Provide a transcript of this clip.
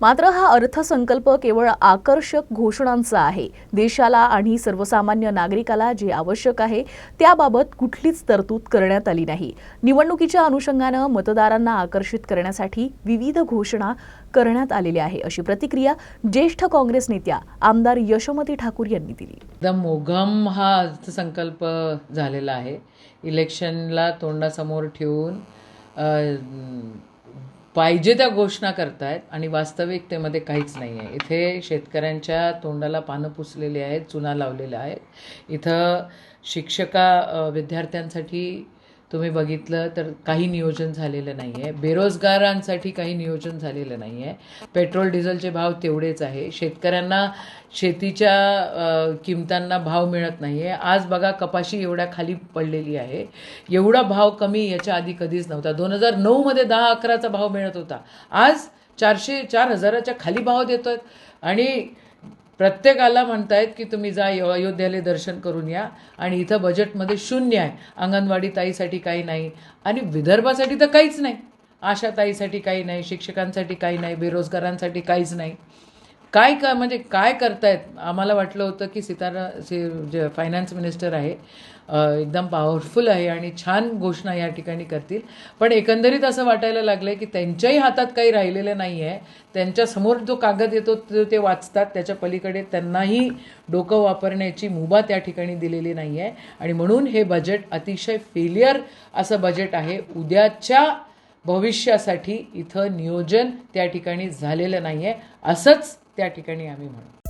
मात्र हा अर्थसंकल्प केवळ आकर्षक घोषणांचा आहे. देशाला आणि सर्वसामान्य नागरिकाला जे आवश्यक आहे त्याबाबत कुठलीच तरतूद करण्यात आली नाही. निवडणुकीच्या अनुषंगानं मतदारांना आकर्षित करण्यासाठी विविध घोषणा करण्यात आलेल्या आहे अशी प्रतिक्रिया ज्येष्ठ काँग्रेस नेत्या आमदार यशोमती ठाकूर यांनी दिली. एकदम मोघम हा अर्थसंकल्प झालेला आहे. इलेक्शनला तोंडासमोर ठेवून पाहिजे त्या घोषणा करतायत आणि वास्तविकतेमध्ये काहीच नाही आहे. इथे शेतकऱ्यांच्या तोंडाला पानं पुसलेली आहेत चुना लावलेल्या आहेत. इथं शिक्षका विद्यार्थ्यांसाठी तुम्ही बघितलं तर काही नियोजन झालेलं नाही आहे बेरोजगारांसाठी काही नियोजन झालेलं नाही आहे पेट्रोल डिझेलचे भाव तेवढेच आहे. शेतकऱ्यांना शेतीच्या किमतांना भाव मिळत नाही आहे आज बघा कपाशी एवढ्या खाली पडलेली आहे. एवढा भाव कमी याच्या आधी कधीच नव्हता. दोन हजार नऊमध्ये दहा अकराचा भाव मिळत होता. आज चारशे चार हजाराच्या खाली भाव देतात आणि प्रत्येकाला म्हणतायत की तुम्ही जा अयोध्याला दर्शन करून या. आणि इथं बजेटमध्ये शून्य आहे. अंगणवाडी ताईसाठी काही नाही. आणि विदर्भासाठी तर काहीच नाही. आशा ताईसाठी काही नाही. शिक्षकांसाठी काही नाही. बेरोजगारांसाठी काहीच नाही. काय का म्हणजे काय करतायत? आम्हाला वाटलं होतं की सितारा जे फायनान्स मिनिस्टर आहे एकदम पॉवरफुल आहे आणि छान घोषणा या ठिकाणी करतील. पण एकंदरीत असं वाटायला लागलं आहे की त्यांच्याही हातात काही राहिलेलं नाही आहे त्यांच्यासमोर जो कागद येतो तो ते वाचतात. त्याच्या पलीकडे त्यांनाही डोकं वापरण्याची मुभा त्या ठिकाणी दिलेली नाही आहे आणि म्हणून हे बजेट अतिशय फेलियर असं बजेट आहे. उद्याच्या भविष्यासाठी इथं नियोजन त्या ठिकाणी झालेलं नाही आहे असंच त्या ठिकाणी आम्ही म्हणू.